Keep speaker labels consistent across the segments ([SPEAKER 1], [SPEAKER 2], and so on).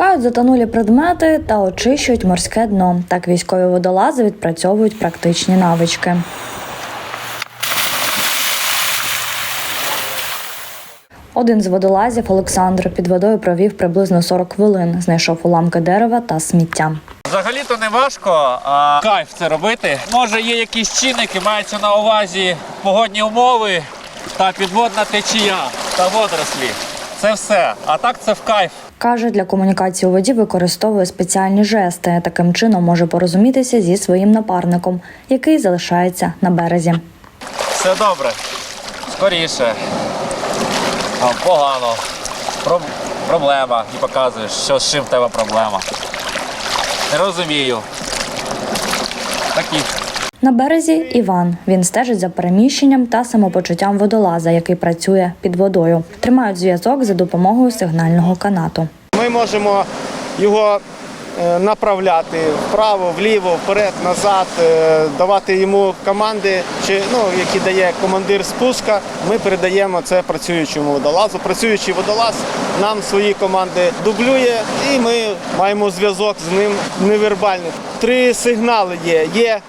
[SPEAKER 1] Шукають затонулі предмети та очищують морське дно. Так військові водолази відпрацьовують практичні навички. Один з водолазів Олександр під водою провів приблизно 40 хвилин. Знайшов уламки дерева та сміття.
[SPEAKER 2] Взагалі-то не важко, а кайф це робити. Може є якісь чинники, мається на увазі погодні умови та підводна течія та водорослі. Це все. А так це в кайф.
[SPEAKER 1] Каже, для комунікації у воді використовує спеціальні жести. Таким чином може порозумітися зі своїм напарником, який залишається на березі.
[SPEAKER 2] Все добре. Скоріше. А, погано. Про- проблема. І показуєш, що з чим в тебе проблема. Не розумію. Такі.
[SPEAKER 1] На березі Іван. Він стежить за переміщенням та самопочуттям водолаза, який працює під водою. Тримають зв'язок за допомогою сигнального канату.
[SPEAKER 3] Ми можемо його е, направляти вправо, вліво, вперед, назад, е, давати йому команди, чи ну які дає командир спуска. Ми передаємо це працюючому водолазу. Працюючий водолаз нам свої команди дублює, і ми маємо зв'язок з ним невербальний. Три сигнали є: є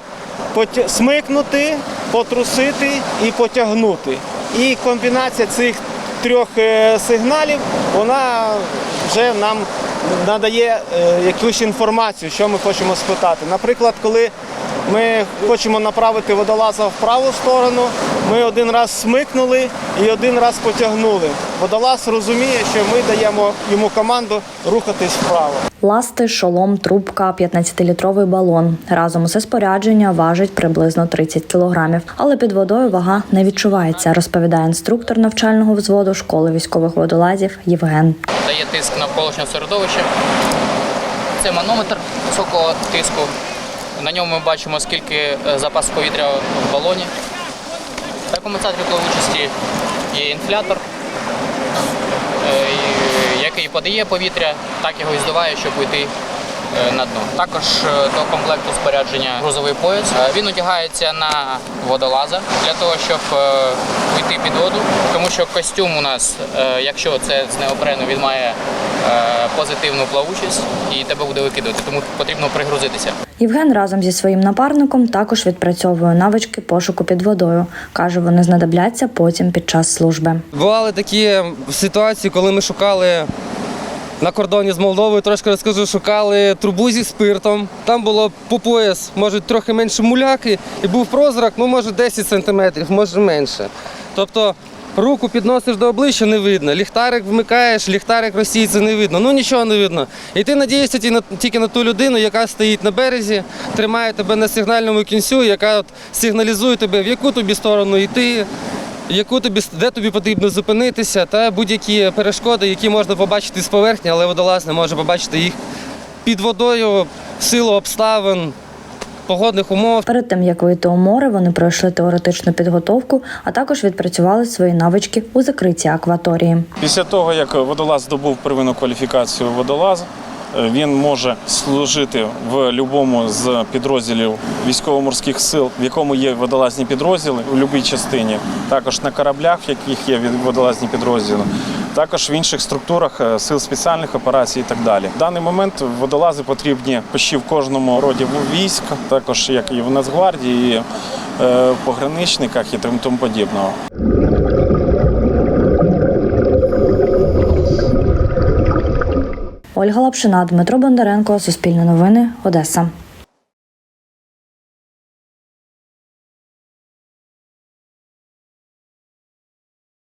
[SPEAKER 3] смикнути, потрусити і потягнути. І комбінація цих трьох е, сигналів вона вже нам надає е, якусь інформацію, що ми хочемо спитати. Наприклад, коли ми хочемо направити водолаза в праву сторону, ми один раз смикнули і один раз потягнули. Водолаз розуміє, що ми даємо йому команду рухатись вправо.
[SPEAKER 1] Ласти, шолом, трубка, 15-літровий балон. Разом усе спорядження важить приблизно 30 кілограмів. Але під водою вага не відчувається, розповідає інструктор навчального взводу школи військових водолазів Євген.
[SPEAKER 4] дає тиск навколишнього середовища. Це манометр високого тиску. На ньому ми бачимо, скільки е, запас повітря в балоні. На компенсаторі плавучості є інфлятор, е, який подає повітря, так його і здуває, щоб уйти е, на дно. Також до комплекту спорядження грузовий пояс. Він одягається на водолаза для того, щоб уйти під воду, тому що костюм у нас, якщо це з неопрену, він має позитивну плавучість і тебе буде викидувати, тому потрібно пригрузитися.
[SPEAKER 1] Євген разом зі своїм напарником також відпрацьовує навички пошуку під водою. каже, вони знадобляться потім під час служби.
[SPEAKER 5] Бували такі ситуації, коли ми шукали на кордоні з Молдовою, трошки розкажу, шукали трубу зі спиртом. Там було по пояс, може, трохи менше муляки, і був прозрак, ну, може, 10 сантиметрів, може менше. Тобто руку підносиш до обличчя, не видно. Ліхтарик вмикаєш, ліхтарик російця не видно, ну нічого не видно. І ти надієшся ті- на- тільки на ту людину, яка стоїть на березі, тримає тебе на сигнальному кінцю, яка от сигналізує тебе, в яку тобі сторону йти яку тобі де тобі потрібно зупинитися, та будь-які перешкоди, які можна побачити з поверхні, але водолаз не може побачити їх під водою, силу обставин, погодних умов.
[SPEAKER 1] Перед тим як вийти у море, вони пройшли теоретичну підготовку, а також відпрацювали свої навички у закритій акваторії.
[SPEAKER 6] Після того, як водолаз здобув первинну кваліфікацію водолаза, е, він може служити в будь-якому з підрозділів військово-морських сил, в якому є водолазні підрозділи у будь-якій частині, також на кораблях, в яких є від- водолазні підрозділи, також в інших структурах е, сил спеціальних операцій і так далі. В даний момент водолази потрібні почти в кожному роді військ, також як і в Нацгвардії, і е, в пограничниках і тому подібного.
[SPEAKER 1] Ольга Лапшина, Дмитро Бондаренко, Суспільне новини, Одеса.